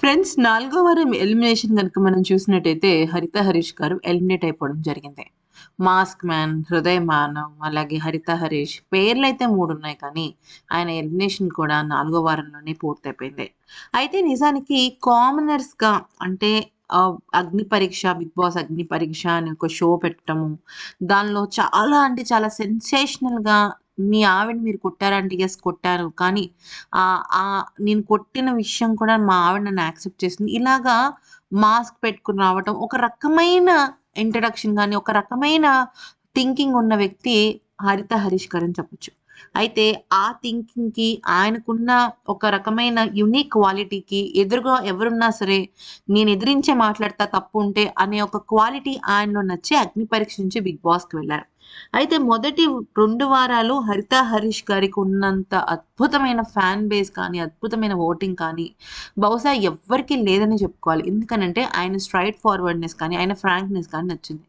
Friends నాలుగో వారం elimination కనుక మనం చూసినట్టయితే హరిత హరీష్ గారు ఎలిమినేట్ అయిపోవడం జరిగింది. మాస్క్ మ్యాన్ హృదయ మానవ్ అలాగే హరిత హరీష్ పేర్లు అయితే మూడు ఉన్నాయి కానీ ఆయన ఎలిమినేషన్ కూడా నాలుగో వారంలోనే పూర్తయిపోయింది. అయితే నిజానికి కామనర్స్గా అంటే అగ్ని పరీక్ష బిగ్ బాస్ అగ్ని పరీక్ష అని ఒక షో పెట్టడము దానిలో చాలా అంటే చాలా సెన్సేషనల్గా మీ ఆవిడ మీరు కొట్టారంటే ఎస్ కొట్టారు. కానీ ఆ ఆ నేను కొట్టిన విషయం కూడా మా ఆవిడ నన్ను యాక్సెప్ట్ చేసింది. ఇలాగా మాస్క్ పెట్టుకుని రావటం ఒక రకమైన ఇంట్రడక్షన్ కానీ ఒక రకమైన థింకింగ్ ఉన్న వ్యక్తి హరిత హరీష్ గారు అని చెప్పొచ్చు. అయితే ఆ థింకింగ్కి ఆయనకున్న ఒక రకమైన యునిక్ క్వాలిటీకి ఎదురుగా ఎవరున్నా సరే నేను ఎదిరించే మాట్లాడతా తప్పు ఉంటే అనే ఒక క్వాలిటీ ఆయనలో నచ్చి అగ్ని పరీక్ష నుంచి బిగ్ బాస్కి వెళ్ళారు. అయితే మొదటి రెండు వారాలు హరిత హరీష్ గారికి ఉన్నంత అద్భుతమైన ఫ్యాన్ బేస్ కానీ అద్భుతమైన ఓటింగ్ కానీ బహుశా ఎవ్వరికీ లేదని చెప్పుకోవాలి. ఎందుకనంటే ఆయన స్ట్రైట్ ఫార్వర్డ్నెస్ కానీ ఆయన ఫ్రాంక్నెస్ కానీ నచ్చింది.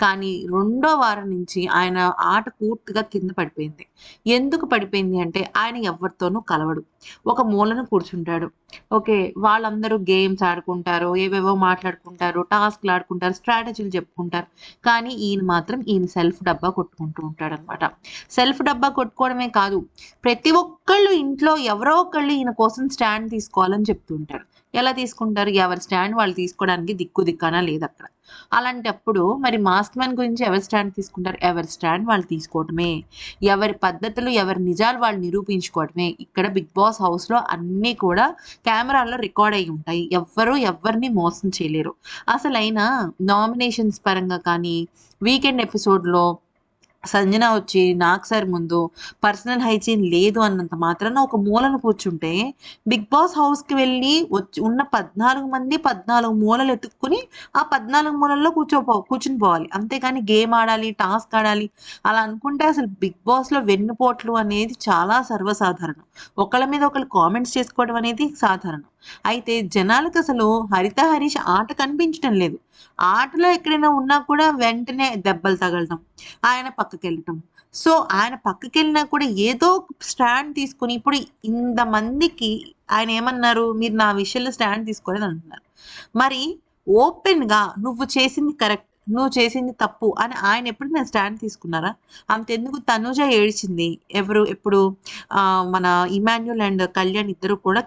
కానీ రెండో వారం నుంచి ఆయన ఆట పూర్తిగా కింద పడిపోయింది. ఎందుకు పడిపోయింది అంటే ఆయన ఎవరితోనూ కలవడు. ఒక మూలన కూర్చుంటాడు. ఓకే వాళ్ళందరూ గేమ్స్ ఆడుకుంటారు ఏవేవో మాట్లాడుకుంటారు టాస్క్లు ఆడుకుంటారు స్ట్రాటజీలు చెప్పుకుంటారు. కానీ ఈయన మాత్రం ఈయన సెల్ఫ్ డబ్బా కొట్టుకుంటూ ఉంటాడు అనమాట సెల్ఫ్ డబ్బా కొట్టుకోవడమే కాదు ప్రతి ఒక్కళ్ళు ఇంట్లో ఎవరో ఒకళ్ళు ఈయన కోసం స్టాండ్ తీసుకోవాలని చెప్తుంటారు ఎలా తీసుకుంటారు? ఎవరి స్టాండ్ వాళ్ళు తీసుకోవడానికి దిక్కు దిక్కానా లేదు అక్కడ అలాంటప్పుడు మరి మాస్క్ మ్యాన్ గురించి ఎవరి స్టాండ్ తీసుకుంటారు? ఎవరి స్టాండ్ వాళ్ళు తీసుకోవటమే. ఎవరి పద్ధతులు ఎవరి నిజాలు వాళ్ళు నిరూపించుకోవటమే. ఇక్కడ బిగ్ బాస్ హౌస్లో అన్నీ కూడా కెమెరాల్లో రికార్డ్ అయి ఉంటాయి. ఎవ్వరూ ఎవరిని మోసం చేయలేరు. అసలైన నామినేషన్స్ పరంగా కానీ వీకెండ్ ఎపిసోడ్లో సంజన వచ్చి నాకు సార్ ముందు పర్సనల్ హైజీన్ లేదు అన్నంత మాత్రాన ఒక మూలను కూర్చుంటే బిగ్ బాస్ హౌస్కి వెళ్ళి వచ్చి ఉన్న పద్నాలుగు మంది పద్నాలుగు మూలలు ఎత్తుక్కుని ఆ పద్నాలుగు మూలల్లో కూర్చోపో కూర్చుని పోవాలి. అంతేకాని గేమ్ ఆడాలి టాస్క్ ఆడాలి అలా అనుకుంటే అసలు బిగ్ బాస్లో వెన్నుపోట్లు అనేది చాలా సర్వసాధారణం. ఒకళ్ళ మీద ఒకళ్ళు కామెంట్స్ చేసుకోవడం అనేది సాధారణం. అయితే జనాలకు అసలు హరిత హరీష్ ఆట కనిపించడం లేదు. ఆటలో ఎక్కడైనా ఉన్నా కూడా వెంటనే దెబ్బలు తగలటం ఆయన పక్కకి వెళ్ళటం సో ఆయన పక్కకి వెళ్ళినా కూడా ఏదో స్టాండ్ తీసుకొని ఇప్పుడు ఇంతమందికి ఆయన ఏమన్నారు? మీరు నా విషయంలో స్టాండ్ తీసుకోలేదు అంటున్నారు. మరి ఓపెన్గా నువ్వు చేసింది కరెక్ట్ నువ్వు చేసింది తప్పు అని ఆయన ఎప్పుడైనా స్టాండ్ తీసుకున్నారా? అంతెందుకు తనుజ ఏడ్చింది? ఎవరు? ఎప్పుడు? మన ఇమాన్యుల్ అండ్ కళ్యాణ్ ఇద్దరు కూడా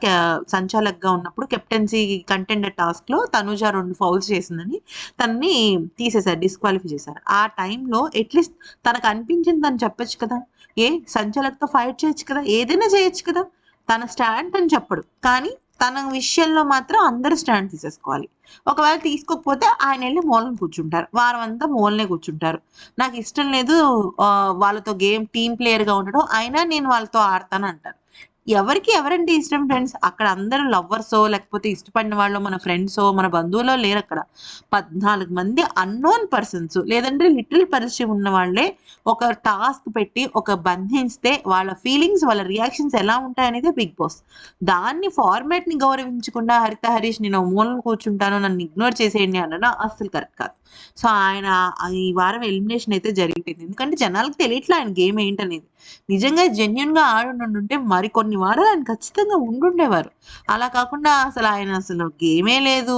సంచాలక్గా ఉన్నప్పుడు కెప్టెన్సీ కంటెండర్ టాస్క్లో తనుజ రెండు ఫౌల్స్ చేసిందని తనని తీసేశారు డిస్క్వాలిఫై చేశారు. ఆ టైంలో ఎట్లీస్ట్ తనకు అనిపించింది తను చెప్పొచ్చు కదా? ఏ సంచాలక్తో ఫైట్ చేయొచ్చు కదా? ఏదైనా చేయొచ్చు కదా? తన స్టాండ్ అని చెప్పడు. కానీ తన విషయంలో మాత్రం అందరూ స్టాండ్ తీసేసుకోవాలి. ఒకవేళ తీసుకోకపోతే ఆయన వెళ్ళి మూలను కూర్చుంటారు. వారం అంతా మూలనే కూర్చుంటారు. నాకు ఇష్టం లేదు వాళ్ళతో గేమ్ టీం ప్లేయర్గా ఉండడం. అయినా నేను వాళ్ళతో ఆడతాను అంటారు. ఎవరికి ఎవరంటే ఇష్టం ఫ్రెండ్స్ అక్కడ అందరూ లవ్వర్సో లేకపోతే ఇష్టపడిన వాళ్ళు మన ఫ్రెండ్సో మన బంధువులో లేరు అక్కడ. పద్నాలుగు మంది అన్నోన్ పర్సన్స్ లేదంటే లిటిల్ పరిచయం ఉన్న వాళ్ళే ఒక టాస్క్ పెట్టి ఒక బంధిస్తే వాళ్ళ ఫీలింగ్స్ వాళ్ళ రియాక్షన్స్ ఎలా ఉంటాయనేది బిగ్ బాస్ దాన్ని ఫార్మాట్ని గౌరవించకుండా హరిత హరీష్ నేను మూలం మూలను కూర్చుంటాను నన్ను ఇగ్నోర్ చేసేయండి అనడం అస్సలు కరెక్ట్ కాదు. సో ఆయన ఈ వారం ఎలిమినేషన్ అయితే జరిగింది ఎందుకంటే జనాలకు తెలియట్లే ఆయన గేమ్ ఏంటనేది. నిజంగా జెన్యున్గా ఆడుంటే మరి కొన్ని వారాలు ఆయన ఖచ్చితంగా ఉండుండేవారు. అలా కాకుండా అసలు ఆయన అసలు గేమే లేదు.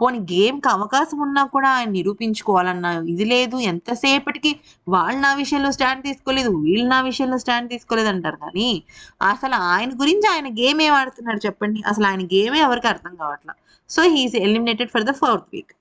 పోనీ గేమ్కి అవకాశం ఉన్నా కూడా ఆయన నిరూపించుకోవాలన్న ఇది లేదు. ఎంతసేపటికి వాళ్ళు నా విషయంలో స్టాండ్ తీసుకోలేదు వీళ్ళు నా విషయంలో స్టాండ్ తీసుకోలేదు అంటారు కానీ అసలు ఆయన గురించి ఆయన గేమ్ ఏం ఆడుతున్నాడు చెప్పండి. అసలు ఆయన గేమే ఎవరికి అర్థం కావట్లా. So he is eliminated for the fourth week